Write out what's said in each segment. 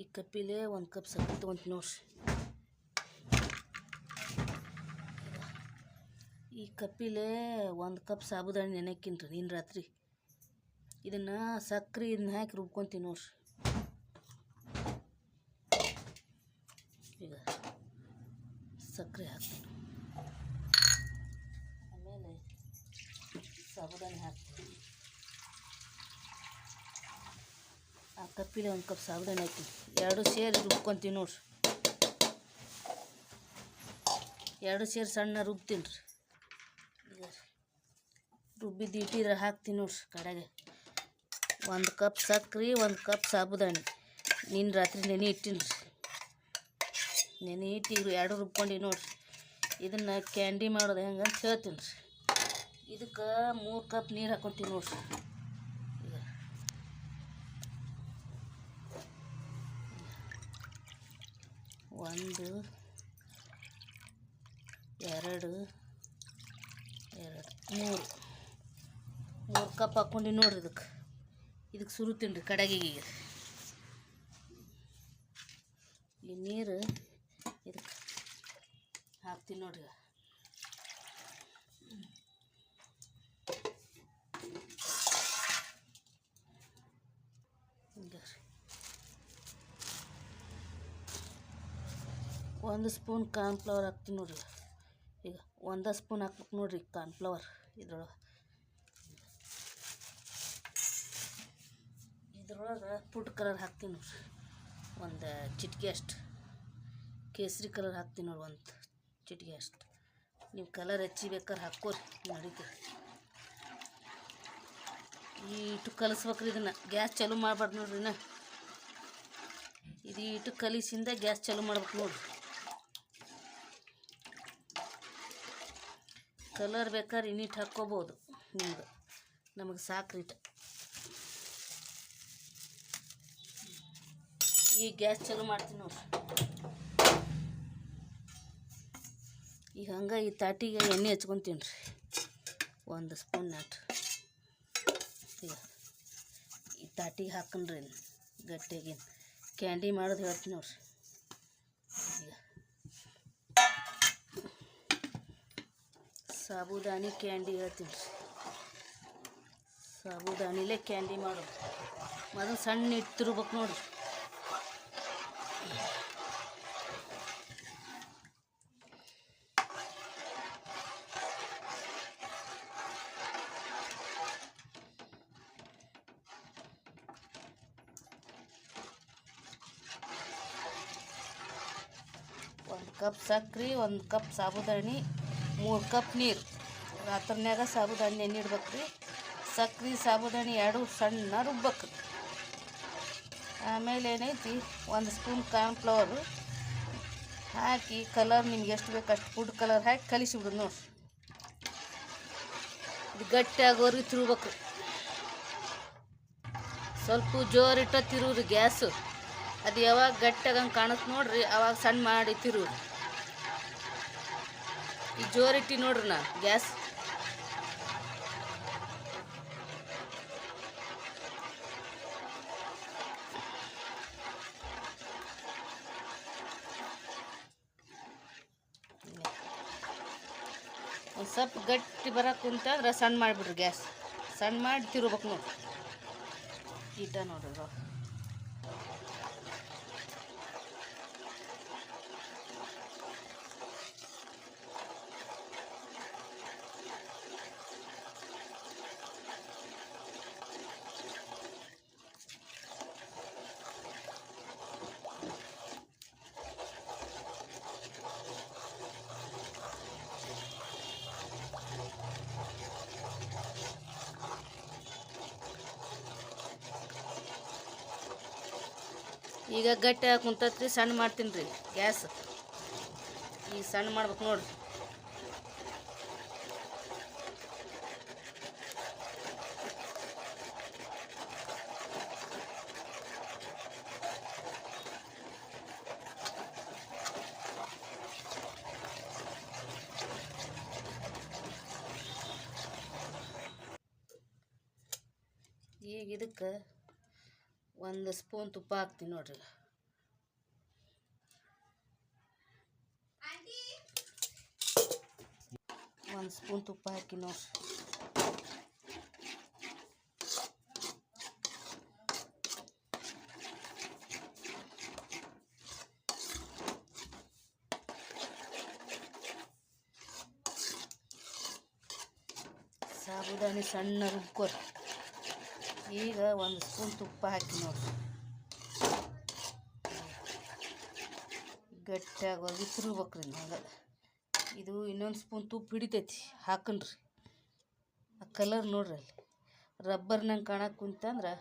ಈ ಕಪ್ಪಿಲೆ ಒಂದು ಕಪ್ ಸಕ್ಕರೆ ತೊಗೊಂತೀನಿ ನೋಡ್ರಿ. ಈ ಕಪ್ಪಿಲೆ ಒಂದು ಕಪ್ ಸಾಬುದಾಣಿ ನೆನೆಕ್ಕಿನ್ರಿ ನಿನ್ನ ರಾತ್ರಿ. ಇದನ್ನು ಸಕ್ಕರೆ ಇದನ್ನ ಹಾಕಿ ರುಬ್ಕೊತೀನಿ ನೋಡ್ರಿ. ಈಗ ಸಕ್ಕರೆ ಹಾಕ್ತೀನಿ. ಆಮೇಲೆ ಸಾಬುದಾಣಿ ಹಾಕ್ತೀನಿ. ಕಪ್ಪಿಲೆ ಒಂದು ಕಪ್ ಸಾಬುದಾನಿ ಹಾಕಿ. ಎರಡು ಸೇರಿ ರುಬ್ಕೊತೀನಿ ನೋಡ್ರಿ. ಎರಡು ಸೇರಿ ಸಣ್ಣ ರುಬ್ತೀನಿ ರೀ. ರುಬ್ಬಿದ್ದು ಇಟ್ಟಿದ್ರೆ ಹಾಕ್ತೀನಿ ನೋಡ್ರಿ ಕಡೆಗೆ. ಒಂದು ಕಪ್ ಸಕ್ಕರೆ ಒಂದು ಕಪ್ ಸಾಬುದಾಣಿ. ನಿನ್ನ ರಾತ್ರಿ ನೆನೆ ಇಟ್ಟಿನಿ ರೀ. ನೆನೆ ಇಟ್ಟಿರು ಎರಡು ರುಬ್ಕೊಂಡು ನೋಡ್ರಿ. ಇದನ್ನು ಕ್ಯಾಂಡಿ ಮಾಡೋದು ಹೆಂಗೆ ಹೇಳ್ತೀನಿ ರೀ. ಇದಕ್ಕೆ ಮೂರು ಕಪ್ ನೀರು ಹಾಕೊತೀನಿ ನೋಡ್ರಿ ಈಗ ಒಂದು, ಎರಡು ಎರಡು, ಮೂರು. ಮೂರು ಕಪ್ ಹಾಕ್ಕೊಂಡು ನೋಡ್ರಿ ಇದಕ್ಕೆ ಇದಕ್ಕೆ ಸುರುತ್ತೀನಿ ರೀ ಕಡಗಿಗೆ. ಈ ನೀರು ಇದಕ್ಕೆ ಹಾಕ್ತೀನಿ ನೋಡ್ರಿ ಹಿಂಗೆ ರೀ ಒಂದು ಸ್ಪೂನ್ ಕಾರ್ನ್ಫ್ಲವರ್ ಹಾಕ್ತೀನಿ ನೋಡ್ರಿ. ಈಗ ಒಂದು ಸ್ಪೂನ್ ಹಾಕ್ಬೇಕು ನೋಡ್ರಿ ಕಾರ್ನ್ಫ್ಲವರ್ ಇದ್ರೊಳಗೆ. ಇದ್ರೊಳಗೆ ಫುಡ್ ಕಲರ್ ಹಾಕ್ತೀನಿ ನೋಡ್ರಿ. ಒಂದು ಚಿಟಿಕೆ ಅಷ್ಟು. ಕೇಸರಿ ಕಲರ್ ಹಾಕ್ತೀನಿ ನೋಡಿ ಒಂದು ಚಿಟಿಕೆ ಅಷ್ಟು. ನೀವು ಕಲರ್ ಹೆಚ್ಚಿ ಬೇಕಾದ್ರೆ ಹಾಕೋರಿ ನಡೀತೀರಿ ಇಟ್ಟು ಕಲಿಸ್ಬೇಕ್ರಿ ಇದನ್ನು. ಗ್ಯಾಸ್ ಚಾಲೂ ಮಾಡಬಾರ್ದು ನೋಡ್ರಿ ಇನ್ನ. ಇದು ಇಟ್ಟು ಕಲಿಸಿಂದ ಗ್ಯಾಸ್ ಚಾಲೂ ಮಾಡ್ಬೇಕು ನೋಡ್ರಿ. ಕಲರ್ ಬೇಕಾದ್ರೆ ಇನ್ನಿಟ್ಟು ಹಾಕ್ಕೋಬೋದು. ನಿಮ್ಗೆ ನಮಗೆ ಸಾಕ್ರಿಟ ಈಗ ಗ್ಯಾಸ್ ಚಾಲು ಮಾಡ್ತೀನಿ ನೋಡ್ರಿ ಈಗ ಹಂಗೆ ಈ ತಾಟಿಗೆ ಎಣ್ಣೆ ಹಚ್ಕೊತೀನಿ ರೀ. ಒಂದು ಸ್ಪೂನ್ ನಾಟ್. ಈ ತಾಟಿಗೆ ಹಾಕೊಂಡ್ರಿ ಗಟ್ಟಿಗೆ ಕ್ಯಾಂಡಿ ಮಾಡೋದು ಹೇಳ್ತೀನಿ ನೋಡ್ರಿ ಈಗ ಸಾಬುದಾನಿ ಕ್ಯಾಂಡಿ ಹೇಳ್ತೀವಿ ಸಾಬುದಾನಿಲೇ ಕ್ಯಾಂಡಿ ಮಾಡೋದು ಮೊದಲು ಸಣ್ಣ ಇಟ್ಟಿರ್ಬೇಕು ನೋಡ್ರಿ ಒಂದು ಕಪ್ ಸಕ್ರೆ, ಒಂದು ಕಪ್ ಸಾಬುದಾಣಿ. ಮೂರು ಕಪ್ ನೀರು. ರಾತ್ರಿನ್ಯಾಗ ಸಾಬುದಾಣಿ ನೆನೆ ರೀ ಸಕ್ರೆ ಸಾಬುದಾಣಿ ಎರಡು ಸಣ್ಣ ರುಬ್ಬೇಕು ಆಮೇಲೆ ಏನೈತಿ? ಒಂದು ಸ್ಪೂನ್ ಕಾರ್ನ್ಫ್ಲವರು ಹಾಕಿ ಕಲರ್ ನಿಮ್ಗೆ ಎಷ್ಟು ಬೇಕು ಅಷ್ಟು ಫುಡ್ ಕಲರ್ ಹಾಕಿ ಕಲಿಸಿಬಿಡು ನೋಡ್ರಿ ಇದು ಗಟ್ಟಿಯಾಗೋರಿಗೆ ತಿರುಗ್ಬೇಕು ಸ್ವಲ್ಪ ಜೋರಿಟ್ಟ ತಿರುವ್ರಿ ಗ್ಯಾಸು. ಅದು ಯಾವಾಗ ಗಟ್ಟಿಯಾಗಂಗೆ ಕಾಣುತ್ತೆ ನೋಡ್ರಿ, ಅವಾಗ ಸಣ್ಣ ಮಾಡಿ ತಿರುವ್ರಿ. ಈ ಜೋರಿಟ್ಟಿ ನೋಡ್ರಿ ನಾ, ಗ್ಯಾಸ್. ಒಂದು ಸ್ವಲ್ಪ ಗಟ್ಟಿ ಬರಕ್ಕೆ ಕುಂತಂದ್ರೆ ಸಣ್ಣ ಮಾಡಿಬಿಡ್ರಿ ಗ್ಯಾಸ್. ಸಣ್ಣ ಮಾಡಿ ತಿರ್ಬೇಕು ನೋಡ್ರಿ. ಈಟ ನೋಡ್ರಿ. ಈಗ ಗಟ್ಟಿ ಆಗಿ ಕುಂತತ್ರಿ ಸಣ್ಣ ಮಾಡ್ತೀನಿ ರೀ ಗ್ಯಾಸ್. ಈಗ ಸಣ್ಣ ಮಾಡ್ಬೇಕು ನೋಡ್ರಿ. ಈಗ ಇದಕ್ಕೆ ಒಂದು ಸ್ಪೂನ್ ತುಪ್ಪ ಹಾಕ್ತೀನಿ ನೋಡ್ರಿ. ಒಂದು ಸ್ಪೂನ್ ತುಪ್ಪ ಹಾಕಿ ನೋಡ್ರಿ. ಸಾಬುದಾನಿ ಸಣ್ಣ ರುಬ್ಕೋರಿ. ಈಗ ಒಂದು ಸ್ಪೂನ್ ತುಪ್ಪ ಹಾಕಿ ನೋಡಿ ಗಟ್ಟಿಯಾಗಿ ತಿರುಗ್ಬೇಕ್ರಿ ಹಂಗೆ. ಇದು ಇನ್ನೊಂದು ಸ್ಪೂನ್ ತುಪ್ಪ ಹಿಡಿತೈತಿ, ಹಾಕನ್ರಿ. ಆ ಕಲರ್ ನೋಡ್ರಿ ಅಲ್ಲಿ. ರಬ್ಬರ್ನಂಗೆ ಕಾಣಕ್ಕೆ ಕುಂತಂದ್ರೆ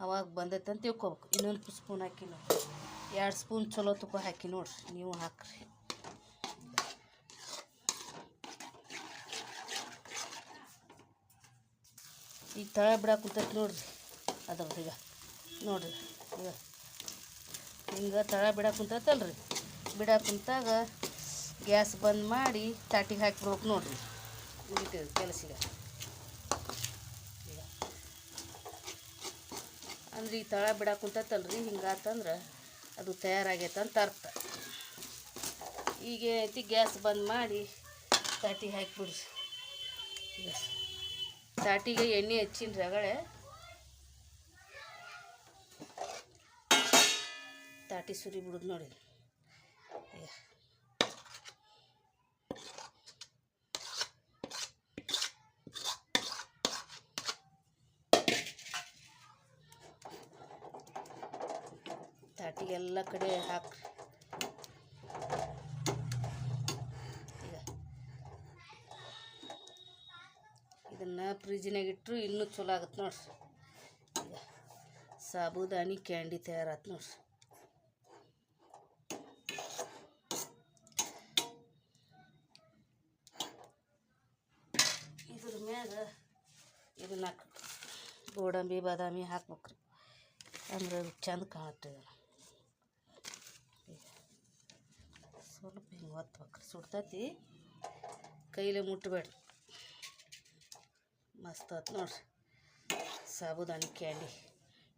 ಅವಾಗ ಬಂದೈತೆ ಅಂತ ತಿಳ್ಕೊಬೇಕು. ಇನ್ನೊಂದು ಸ್ಪೂನ್ ಹಾಕಿ ನೋಡಿ ಎರಡು ಸ್ಪೂನ್ ಚಲೋ ತುಪ್ಪ ಹಾಕಿ ನೋಡ್ರಿ. ನೀವು ಹಾಕ್ರಿ. ಈಗ ತಳ ಬಿಡಕ್ಕೆ ಕುಂತೈತಿ ನೋಡ್ರಿ. ಅದ್ರದ್ದು ಈಗ. ನೋಡ್ರಿ. ಈಗ. ಹಿಂಗೆ ತಳ ಬಿಡಕ್ಕೆ ಕುಂತೈತಲ್ರಿ. ಬಿಡಾಕ ಕುಂತಾಗ ಗ್ಯಾಸ್ ಬಂದ್ ಮಾಡಿ ತಾಟಿಗೆ ಹಾಕಿಬಿಡ್ಬೇಕು ನೋಡ್ರಿ. ಮುಗಿತದೆ ಕೆಲಸ ಈಗ. ಅಂದ್ರೆ ಈ ತಳ ಬಿಡಕ್ಕೆ ಕುಂತೈತಲ್ರಿ, ಹಿಂಗಾತಂದ್ರೆ ಅದು ತಯಾರಾಗೈತೆ ಅಂತ ಅರ್ಥ. ಈಗ ಐತಿ, ಗ್ಯಾಸ್ ಬಂದ್ ಮಾಡಿ ತಾಟಿಗೆ ಹಾಕಿಬಿಡ್ರಿ. ತಾಟಿಗೆ ಎಣ್ಣೆ ಹಚ್ಚಿನ್ರಿ ರಗಳೆ. ತಾಟಿ ಸುರಿ ಬಿಡುದು ನೋಡಿ. ತಾಟಿಗೆಲ್ಲ ಕಡೆ ಹಾಕ್ರಿ ಈಗ ಇದನ್ನು ಫ್ರಿಜ್ನಾಗ ಇಟ್ಟರು ಇನ್ನೂ ಚಲೋ ಆಗತ್ತೆ ನೋಡ್ರಿ. ಸಾಬುದಾನಿ ಕ್ಯಾಂಡಿ ತಯಾರಾತು ನೋಡ್ರಿ. ಇದ್ರ ಮ್ಯಾಗ ಇದನ್ನ ಹಾಕ್ಬೇಕು. ಗೋಡಂಬಿ, ಬಾದಾಮಿ ಹಾಕ್ಬೇಕ್ರಿ. ಅಂದ್ರೆ ಅದು ಚಂದ ಕಾಣುತ್ತೆ. ಸ್ವಲ್ಪ ಹಿಂಗೆ ಒತ್ಬೇಕ್ರಿ. ಸುಡ್ತತಿ. ಕೈಲೇ ಮುಟ್ಟಬೇಡ್ರಿ ಮಸ್ತ್ ಆತು ನೋಡ್ರಿ. ಸಾಬುದಾನಿ ಕ್ಯಾಂಡಿ.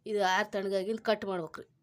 ಇದು ಆರು ತಣ್ಣಗಾಗಿಂದ ಕಟ್ ಮಾಡ್ಬೇಕ್ರಿ.